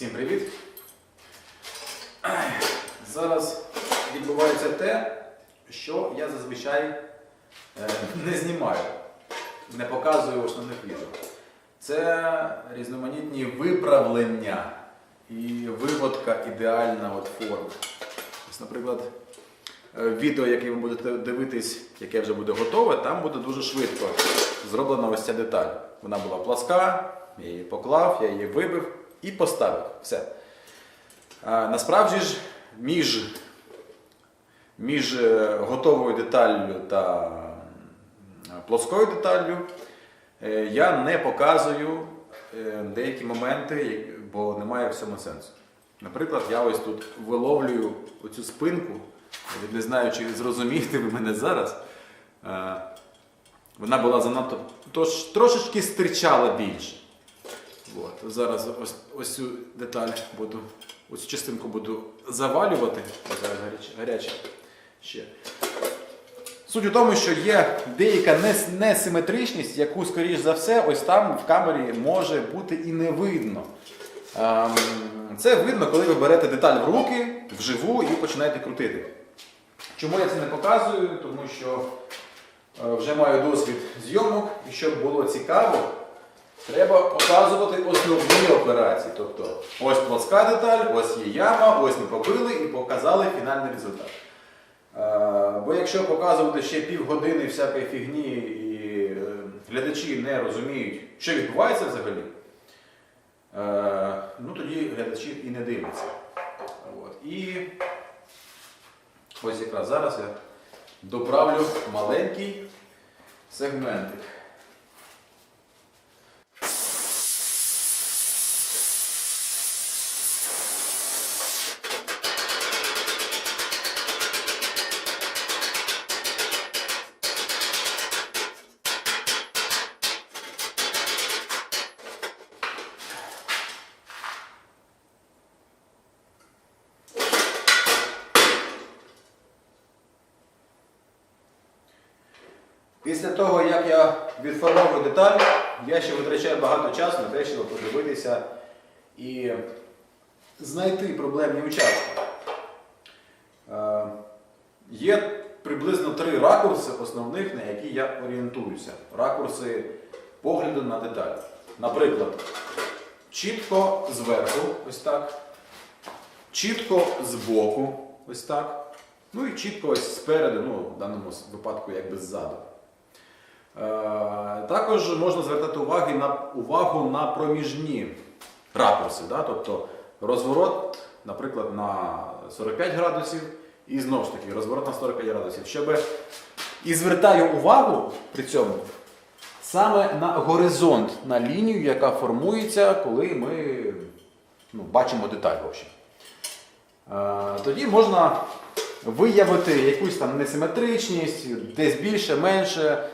Всім привіт! Зараз відбувається те, що я зазвичай е, не знімаю, не показую в основних відео. Це різноманітні виправлення і виводка ідеальна от форми. Ось, наприклад, е, відео, яке ви будете дивитись, яке вже буде готове, там буде дуже швидко зроблена ось ця деталь. Вона була пласка, я її поклав, я її вибив і поставив. Все. А, насправді ж, між, між е, готовою деталлю та плоскою деталлю е, я не показую е, деякі моменти, бо немає в цьому сенсу. Наприклад, я ось тут виловлюю оцю спинку, не знаю, чи зрозумієте ви мене зараз. Вона була занадто тож, трошечки стирчала більше. От. Зараз ось, ось цю деталь буду, ось цю частинку буду завалювати. Зараз гаряче, гаряче ще. Суть у тому, що є деяка нес- несиметричність, яку, скоріш за все, ось там в камері може бути і не видно. Ем, Це видно, коли ви берете деталь в руки, вживу і починаєте крутити. Чому я це не показую? Тому що е, вже маю досвід зйомок, і щоб було цікаво, треба показувати основні операції. Тобто ось плоска деталь, ось є яма, ось ми побили і показали фінальний результат. Е, Бо якщо показувати ще півгодини всякої фігні і е, глядачі не розуміють, що відбувається взагалі, е, ну тоді глядачі і не дивляться. От. І ось якраз зараз я доправлю маленький сегментик. Знайти проблемні участки. Е, Є приблизно три ракурси основних, на які я орієнтуюся. Ракурси погляду на деталь. Наприклад, чітко зверху, ось так, чітко збоку, ось так. Ну і чітко ось спереду, ну, в даному випадку якби ззаду. Е, Також можна звертати уваги на, увагу на проміжні ракурси, да? тобто розворот, наприклад, на 45 градусів і знову ж таки розворот на 45 градусів. Щоб... І звертаю увагу при цьому саме на горизонт, на лінію, яка формується, коли ми ну, бачимо деталь. В. Е, Тоді можна виявити якусь там несиметричність, десь більше, менше,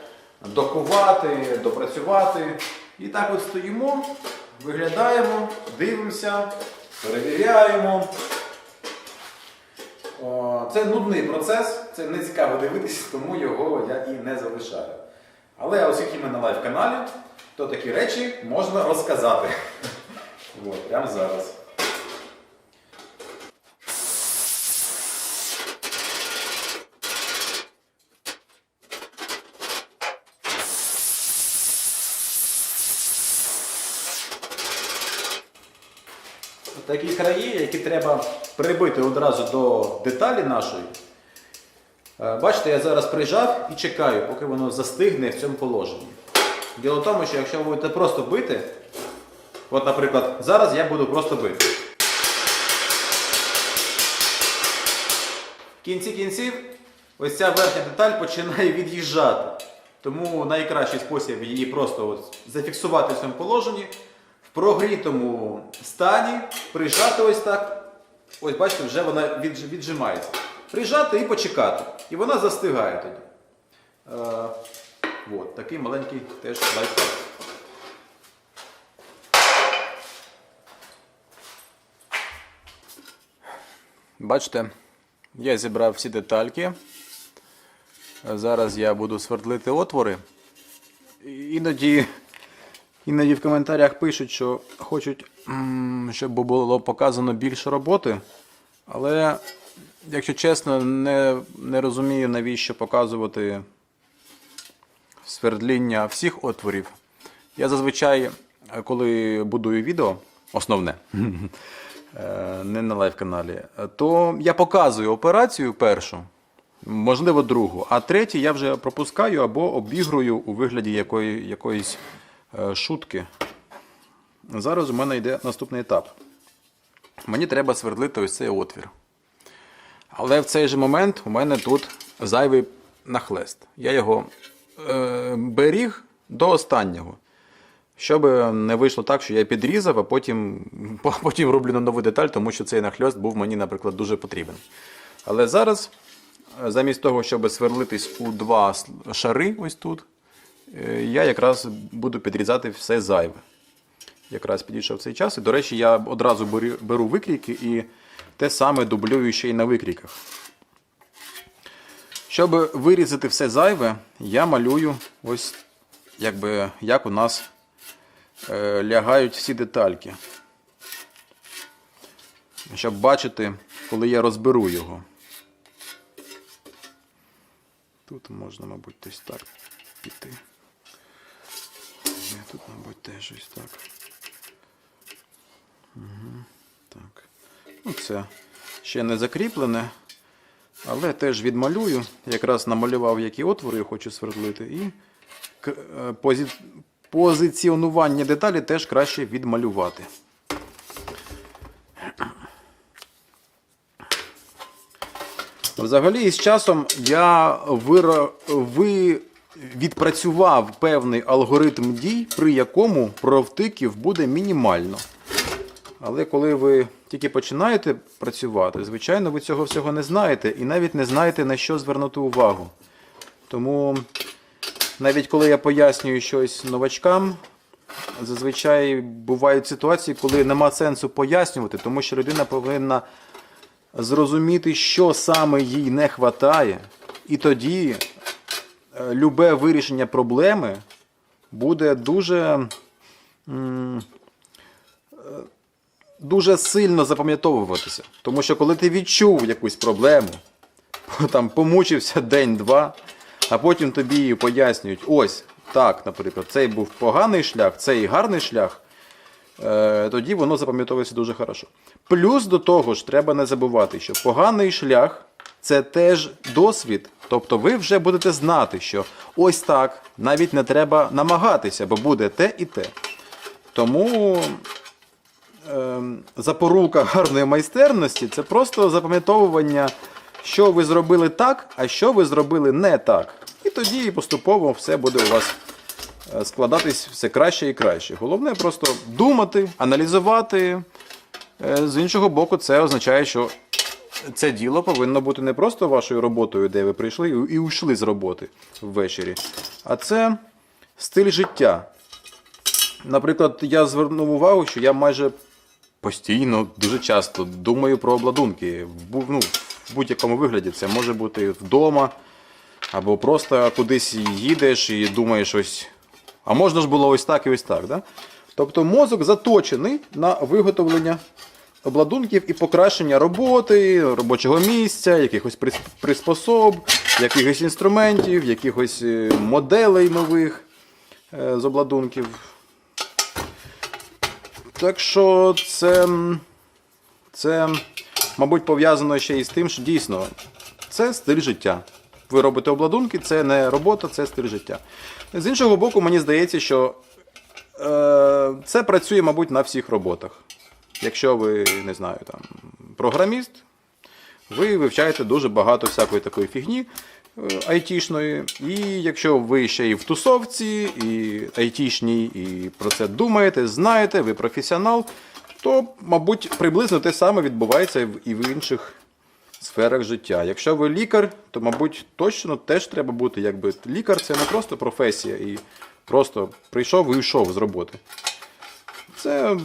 докувати, допрацювати. І так от стоїмо, виглядаємо, дивимося, перевіряємо. Це нудний процес, це не цікаво дивитися, тому його я і не залишаю. Але оскільки ми на лайв-каналі, то такі речі можна розказати. Прямо зараз. Такі краї, які треба прибити одразу до деталі нашої. Е, Бачите, я зараз прижав і чекаю, поки воно застигне в цьому положенні. Діло в тому, що якщо ви будете просто бити, от, наприклад, зараз я буду просто бити. В кінці кінців ось ця верхня деталь починає від'їжджати. Тому найкращий спосіб її просто от зафіксувати в цьому положенні, прогрітому стані, прижати ось так. Ось бачите, вже вона віджимається. Прижати і почекати. І вона застигає тоді. Е, от, такий маленький теж лайфхак. Бачите, я зібрав всі детальки. Зараз я буду свердлити отвори. Іноді Іноді в коментарях пишуть, що хочуть, щоб було показано більше роботи. Але, якщо чесно, не, не розумію, навіщо показувати свердління всіх отворів. Я зазвичай, коли будую відео, основне, е, не на лайв-каналі, то я показую операцію першу, можливо, другу, а третю я вже пропускаю або обігрую у вигляді якої, якоїсь шутки. Зараз у мене йде наступний етап. Мені треба свердлити ось цей отвір. Але в цей же момент у мене тут зайвий нахлест. Я його е, беріг до останнього. Щоб не вийшло так, що я підрізав, а потім, потім роблю на нову деталь, тому що цей нахльост був мені, наприклад, дуже потрібен. Але зараз, е, замість того, щоб сверлитись у два шари, ось тут, е, я якраз буду підрізати все зайве. Якраз підійшов цей час. І, до речі, я одразу беру, викрійки і те саме дублюю ще й на викрійках. Щоб вирізати все зайве, я малюю ось якби, як у нас е, лягають всі детальки. Щоб бачити, коли я розберу його. Тут можна, мабуть, десь так піти. Тут, мабуть, теж ось так. Угу, так. Ну, це ще не закріплене, але теж відмалюю. Якраз намалював, які отвори хочу свердлити. І е, позиціонування деталі теж краще відмалювати. Взагалі, із часом я виро... ви... відпрацював певний алгоритм дій, при якому провтиків буде мінімально. Але коли ви тільки починаєте працювати, звичайно, ви цього всього не знаєте і навіть не знаєте, на що звернути увагу. Тому навіть коли я пояснюю щось новачкам, зазвичай бувають ситуації, коли нема сенсу пояснювати, тому що людина повинна зрозуміти, що саме їй не вистачає, і тоді любе вирішення проблеми буде дуже. дуже сильно запам'ятовуватися. Тому що коли ти відчув якусь проблему, там помучився день-два, а потім тобі її пояснюють, ось так, наприклад, цей був поганий шлях, цей гарний шлях, е, тоді воно запам'ятовується дуже хорошо. Плюс до того ж, треба не забувати, що поганий шлях це теж досвід. Тобто ви вже будете знати, що ось так навіть не треба намагатися, бо буде те і те. Тому ем, запорука гарної майстерності це просто запам'ятовування, що ви зробили так, а що ви зробили не так. І тоді поступово все буде у вас е, складатись все краще і краще. Головне просто думати, аналізувати. Е, З іншого боку, це означає, що це діло повинно бути не просто вашою роботою, де ви прийшли і ушли з роботи ввечері, а це стиль життя. Наприклад, я звернув увагу, що я майже постійно, дуже часто думаю про обладунки. Ну, в будь-якому вигляді це може бути вдома, або просто кудись їдеш і думаєш ось. А можна ж було ось так і ось так. Да? Тобто мозок заточений на виготовлення обладунків і покращення роботи, робочого місця, якихось прис- приспособ, якихось інструментів, якихось е, моделей нових е, з обладунків. Так що це, це, мабуть, пов'язано ще й з тим, що дійсно це стиль життя. Ви робите обладунки, це не робота, це стиль життя. З іншого боку, мені здається, що е, це працює, мабуть, на всіх роботах. Якщо ви, не знаю, там, програміст, ви вивчаєте дуже багато всякої такої фігні е, айтішної. І якщо ви ще і в тусовці, і айтішній, і про це думаєте, знаєте, ви професіонал, то, мабуть, приблизно те саме відбувається і в- інших сферах життя. Якщо ви лікар, то, мабуть, точно теж треба бути якби лікар це не просто професія і просто прийшов і йшов з роботи. Це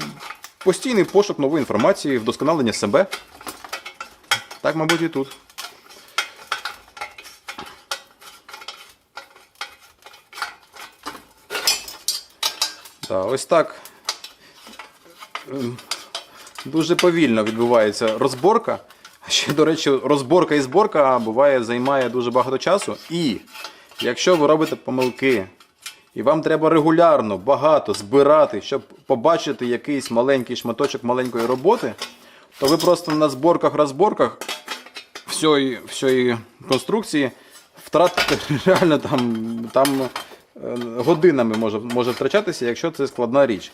постійний пошук нової інформації, вдосконалення себе. Так, мабуть, і тут. Так, ось так. Ем, Дуже повільно відбувається розборка. Ще, до речі, розборка і зборка буває займає дуже багато часу. І якщо ви робите помилки, і вам треба регулярно багато збирати, щоб побачити якийсь маленький шматочок маленької роботи, то ви просто на зборках-розборках всієї, всієї конструкції втратите реально там, там е, годинами може, може втрачатися, якщо це складна річ.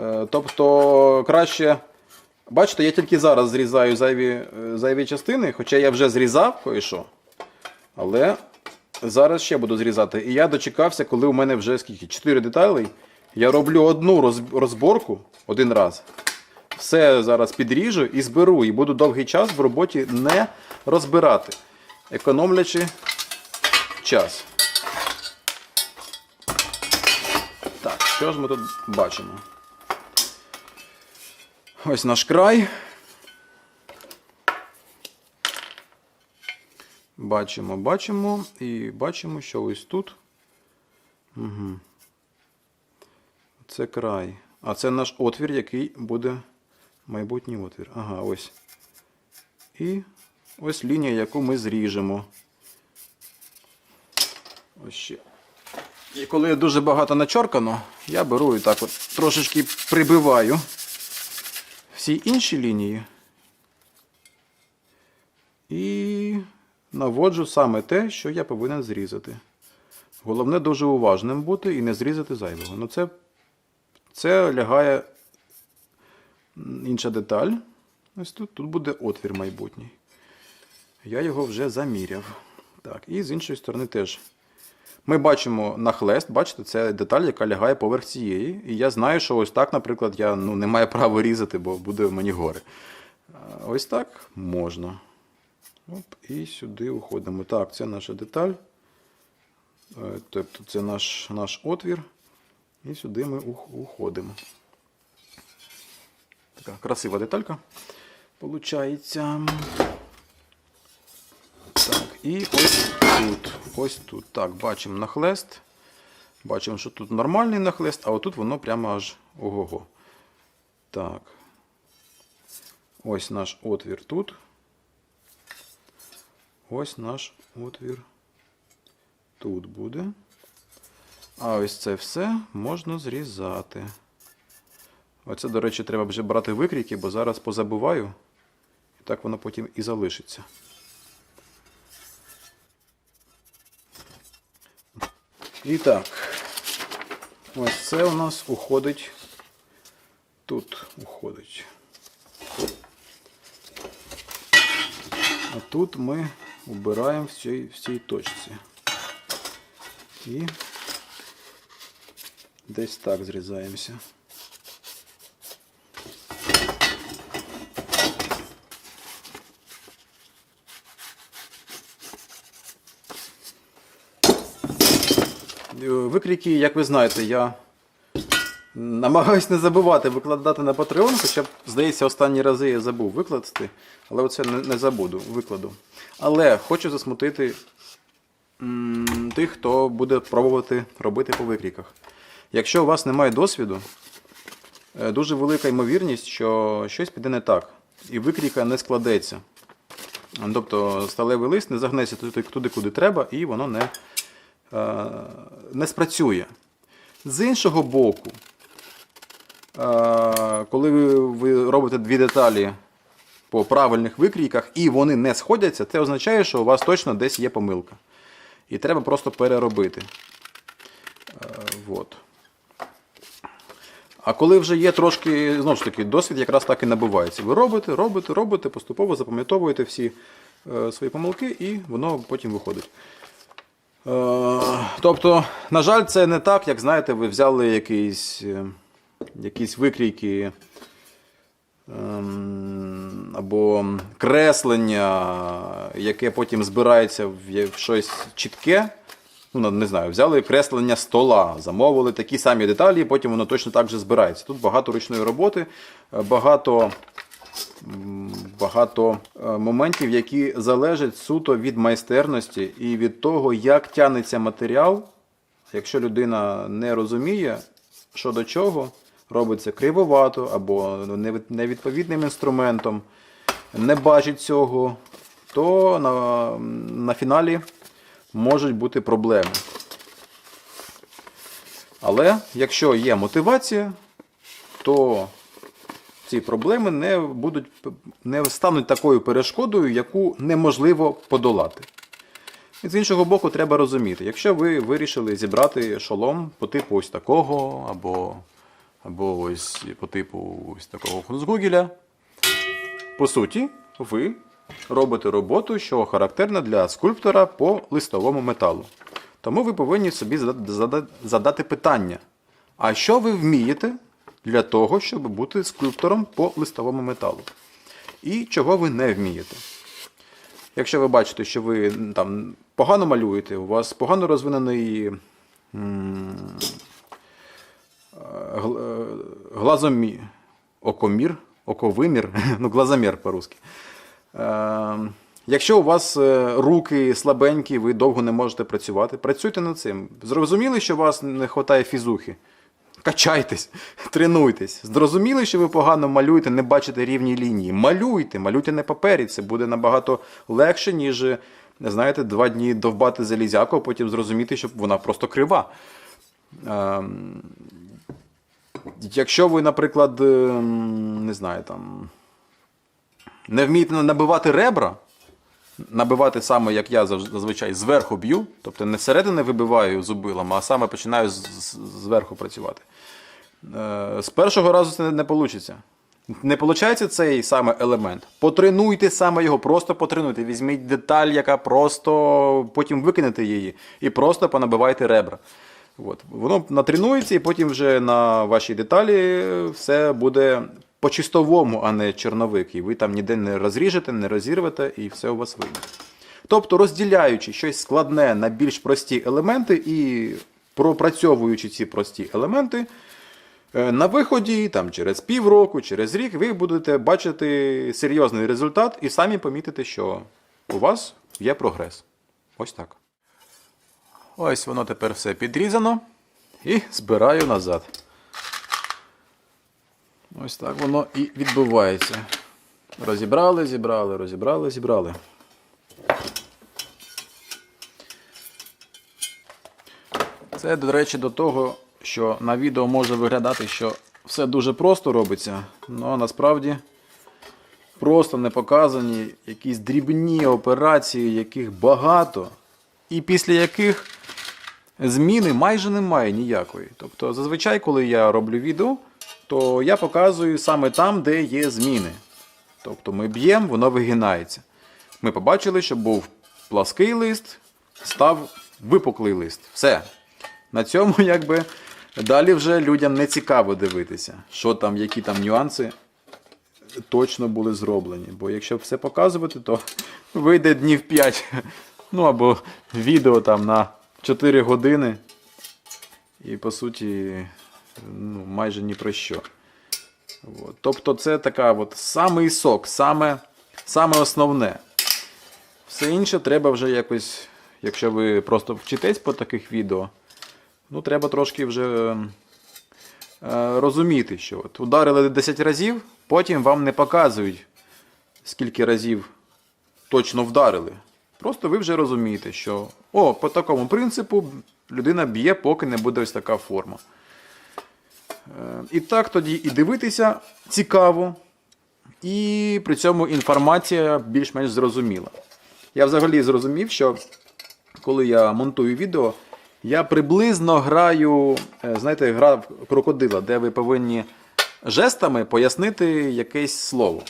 Е, Тобто краще. Бачите, я тільки зараз зрізаю зайві, е, зайві частини, хоча я вже зрізав кое-що. Але зараз ще буду зрізати. І я дочекався, коли у мене вже скільки? 4 деталей. Я роблю одну розборку один раз. Все зараз підріжу і зберу. І буду довгий час в роботі не розбирати, економлячи час. Так, що ж ми тут бачимо? Ось наш край. Бачимо, бачимо і бачимо, що ось тут. Угу. Це край. А це наш отвір, який буде майбутній отвір. Ага, ось. І ось лінія, яку ми зріжемо. Ось ще. І коли дуже багато начоркано, я беру і так от трошечки прибиваю всі інші лінії і наводжу саме те, що я повинен зрізати. Головне дуже уважним бути і не зрізати зайвого. Ну це, це лягає інша деталь. Ось тут, тут буде отвір майбутній. Я його вже заміряв. Так, і з іншої сторони теж. Ми бачимо нахлест, бачите, це деталь, яка лягає поверх цієї. І я знаю, що ось так, наприклад, я ну, не маю права різати, бо буде мені горе. Ось так можна. Оп, і сюди уходимо. Так, це наша деталь. Е, Тобто це наш, наш отвір. І сюди ми уходимо. Така красива деталька. Получається. Так, і ось тут. Ось тут. Так, бачимо нахлест. Бачимо, що тут нормальний нахлест, а отут воно прямо аж ого-го. Так. Ось наш отвір тут. Ось наш отвір тут буде. А ось це все можна зрізати. Оце, до речі, треба вже брати викрійки, бо зараз позабуваю. І так воно потім і залишиться. І так, ось це у нас уходить. Тут уходить. А тут ми убираємо в цій, в цій точці. І десь так зрізаємося. Е, Викрійки, як ви знаєте, я намагаюсь не забувати викладати на Patreon, хоча здається, останні рази я забув викладати, але оце не, забуду, викладу. Але хочу засмутити м, тих, хто буде пробувати робити по викрійках. Якщо у вас немає досвіду, е, дуже велика ймовірність, що щось піде не так, і викрійка не складеться. Тобто сталевий лист не загнеться туди, куди треба, і воно не, е, не спрацює. З іншого боку, коли ви, робите дві деталі по правильних викрійках і вони не сходяться, це означає, що у вас точно десь є помилка. І треба просто переробити. Вот. А коли вже є трошки, знову ж таки, досвід якраз так і набувається. Ви робите, робите, робите, поступово запам'ятовуєте всі е, свої помилки, і воно потім виходить. Е, тобто, на жаль, це не так, як знаєте, ви взяли якісь, е, якісь викрійки ем, або креслення, яке потім збирається в щось чітке. Ну, не знаю, взяли креслення стола, замовили такі самі деталі, і потім воно точно так же збирається. Тут багато ручної роботи, е, багато багато е, моментів, які залежать суто від майстерності і від того, як тягнеться матеріал. Якщо людина не розуміє, що до чого, робиться кривовато або невідповідним інструментом, не бачить цього, то на, на фіналі можуть бути проблеми. Але якщо є мотивація, то ці проблеми не будуть не стануть такою перешкодою, яку неможливо подолати. І з іншого боку, треба розуміти, якщо ви вирішили зібрати шолом по типу ось такого, або, або ось по типу ось такого хунцгугеля, по суті, ви робите роботу, що характерна для скульптора по листовому металу. Тому ви повинні собі зада- зада- задати питання: а що ви вмієте для того, щоб бути скульптором по листовому металу? І чого ви не вмієте? Якщо ви бачите, що ви там погано малюєте, у вас погано розвинений м, е, гл- е, глазомі, окомір, оковимір, ну, глазомір по-русски. Е, Якщо у вас е, руки слабенькі, ви довго не можете працювати, працюйте над цим. Зрозуміли, що у вас не вистачає фізухи? Качайтесь, тренуйтесь. Зрозуміли, що ви погано малюєте, не бачите рівні лінії. Малюйте, малюйте на папері. Це буде набагато легше, ніж, знаєте, два дні довбати залізяку, а потім зрозуміти, що вона просто крива. Якщо ви, наприклад, ем, не знаю, там, не вмієте набивати ребра, набивати саме, як я зазвичай, зверху б'ю, тобто не зсередини вибиваю зубилом, а саме починаю зверху працювати. Е, З першого разу це не вийде. Не виходить цей саме елемент. Потренуйте саме його, просто потренуйте. Візьміть деталь, яка просто потім викинете її, і просто понабивайте ребра. От. Воно натренується, і потім вже на вашій деталі все буде по-чистовому, а не черновик. І ви там ніде не розріжете, не розірвете, і все у вас вийде. Тобто, розділяючи щось складне на більш прості елементи і пропрацьовуючи ці прості елементи, е, на виході, там, через півроку, через рік, ви будете бачити серйозний результат і самі помітите, що у вас є прогрес. Ось так. Ось воно тепер все підрізано і збираю назад. Ось так воно і відбувається. Розібрали, зібрали, розібрали, зібрали. Це, до речі, до того, що на відео може виглядати, що все дуже просто робиться, але насправді просто не показані якісь дрібні операції, яких багато, і після яких зміни майже немає ніякої. Тобто, зазвичай, коли я роблю відео, то я показую саме там, де є зміни. Тобто ми б'ємо, воно вигинається. Ми побачили, що був плаский лист, став випуклий лист. Все. На цьому якби далі вже людям не цікаво дивитися, що там, які там нюанси точно були зроблені. Бо якщо все показувати, то вийде днів 5. Ну або відео там на 4 години. І по суті, ну, майже ні про що. От. Тобто це така от самий сок, саме, саме основне. Все інше треба вже якось, якщо ви просто вчитесь по таких відео, ну треба трошки вже е, розуміти, що от ударили 10 разів, потім вам не показують, скільки разів точно вдарили. Просто ви вже розумієте, що о, по такому принципу людина б'є, поки не буде ось така форма. Е, І так тоді і дивитися цікаво, і при цьому інформація більш-менш зрозуміла. Я взагалі зрозумів, що коли я монтую відео, я приблизно граю, е, знаєте, гра в крокодила, де ви повинні жестами пояснити якесь слово.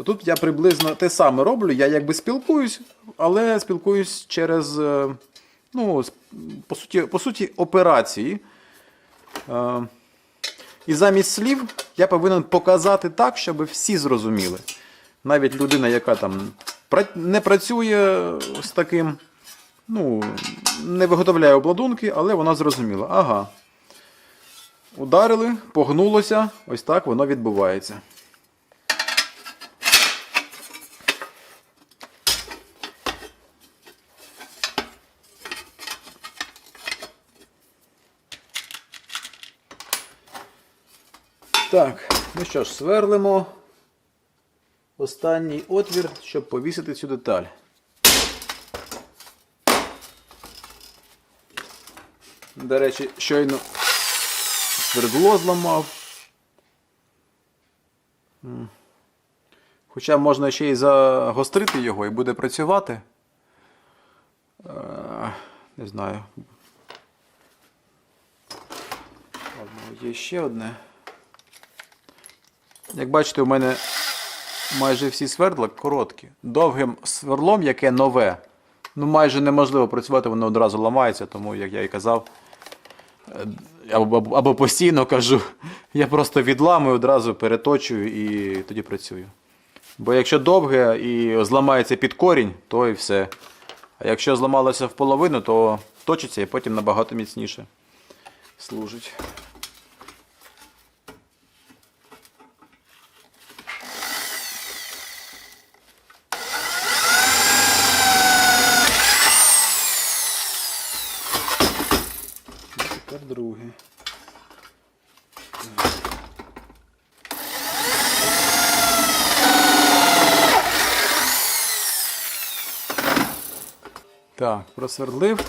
То тут я приблизно те саме роблю, я якби спілкуюсь, але спілкуюсь через е, ну, по суті, по суті операції. Е, І замість слів я повинен показати так, щоб всі зрозуміли. Навіть людина, яка там не працює з таким, ну, не виготовляє обладунки, але вона зрозуміла. Ага. Ударили, погнулося, ось так воно відбувається. Так, ну що ж, сверлимо останній отвір, щоб повісити цю деталь. До речі, щойно свердло зламав. Хоча можна ще й загострити його і буде працювати. Е, Не знаю. Є ще одне. Як бачите, у мене майже всі свердла короткі. Довгим сверлом, яке нове, ну майже неможливо працювати, воно одразу ламається, тому, як я і казав, е, або, або, постійно кажу, я просто відламую, одразу переточую і тоді працюю. Бо якщо довге і зламається під корінь, то і все. А якщо зламалося в половину, то точиться і потім набагато міцніше служить. І тепер друге. Так, просвердлив.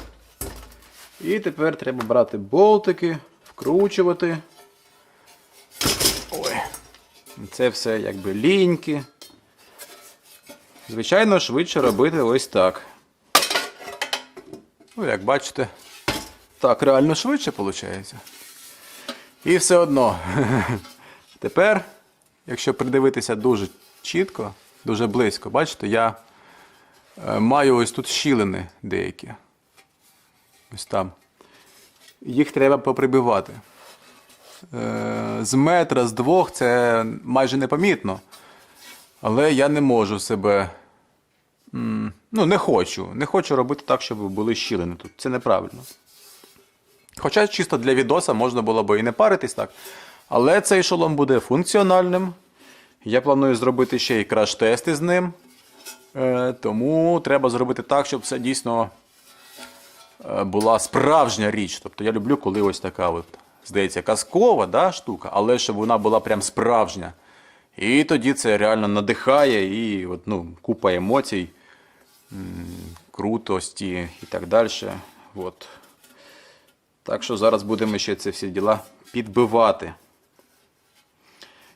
І тепер треба брати болтики, вкручувати. Ой. Це все якби ліньки. Звичайно, швидше робити ось так. Ну, як бачите, так реально швидше виходить. І все одно. Тепер, якщо придивитися дуже чітко, дуже близько, бачите, я маю ось тут щілини деякі. Ось там. Їх треба поприбивати. Е, З метра, з двох це майже непомітно. Але я не можу себе. Ну, не хочу. Не хочу робити так, щоб були щілини тут. Це неправильно. Хоча чисто для відоса можна було б і не паритись так. Але цей шолом буде функціональним. Я планую зробити ще й краш-тести з ним. Е, тому треба зробити так, щоб це дійсно е, була справжня річ. Тобто я люблю, коли ось така, от, здається, казкова да, штука, але щоб вона була прям справжня. І тоді це реально надихає і от, ну, купа емоцій, крутості і так далі. От. Так що зараз будемо ще ці всі діла підбивати.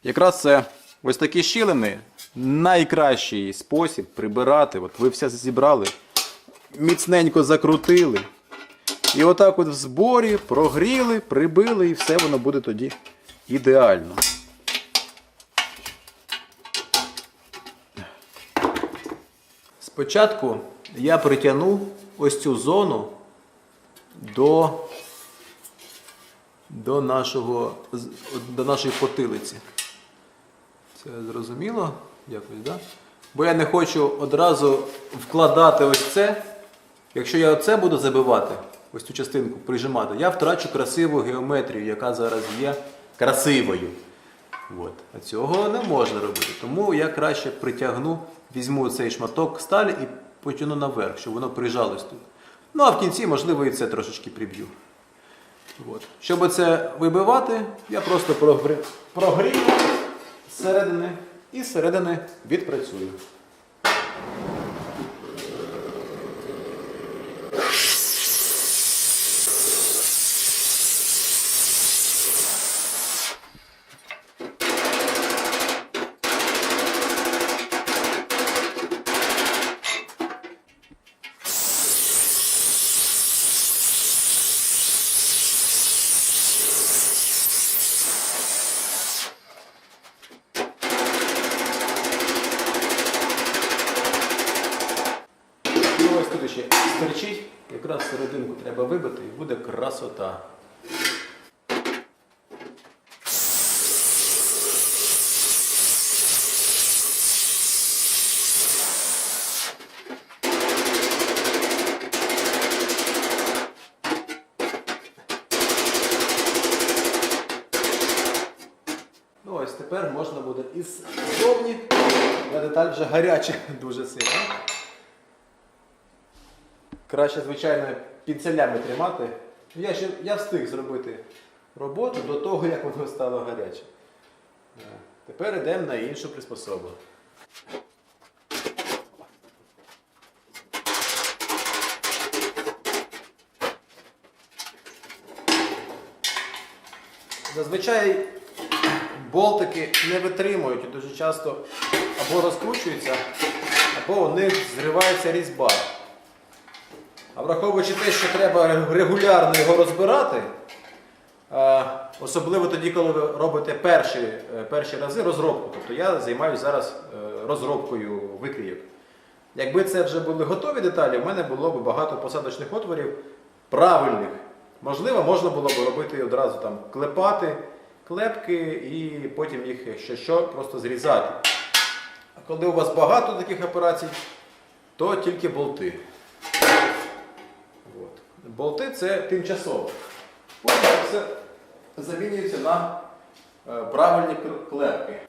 Якраз це ось такі щілини найкращий спосіб прибирати. От ви все зібрали, міцненько закрутили. І отак от в зборі прогріли, прибили, і все воно буде тоді ідеально. Спочатку я притягну ось цю зону до, до, нашого, до нашої потилиці. Це зрозуміло? Якось, да? Бо я не хочу одразу вкладати ось це. Якщо я оце буду забивати, ось цю частинку прижимати, я втрачу красиву геометрію, яка зараз є красивою. От. А цього не можна робити. Тому я краще притягну, візьму цей шматок сталі і потягну наверх, щоб воно прижалось тут. Ну а в кінці, можливо, і це трошечки приб'ю. От. Щоб це вибивати, я просто прогрію зсередини і зсередини відпрацюю. Ще стерчить, якраз серединку треба вибити і буде красота. Ну тепер можна буде із зовні, та деталь вже гаряча дуже сильно. Краще, звичайно, пінцелями тримати. Я ще я встиг зробити роботу до того, як воно стало гаряче. Тепер йдемо на іншу приспособу. Зазвичай болтики не витримують і дуже часто або розкручуються, або у них зривається різьба. А враховуючи те, що треба регулярно його розбирати, е, особливо тоді, коли ви робите перші, е, перші рази розробку. Тобто я займаюся зараз е, розробкою викрійок. Якби це вже були готові деталі, в мене було б багато посадочних отворів правильних. Можливо, можна було б робити одразу там клепати клепки і потім їх, якщо що, просто зрізати. А коли у вас багато таких операцій, то тільки болти. Болти це тимчасово. Потім це замінюється на е, правильні клепки.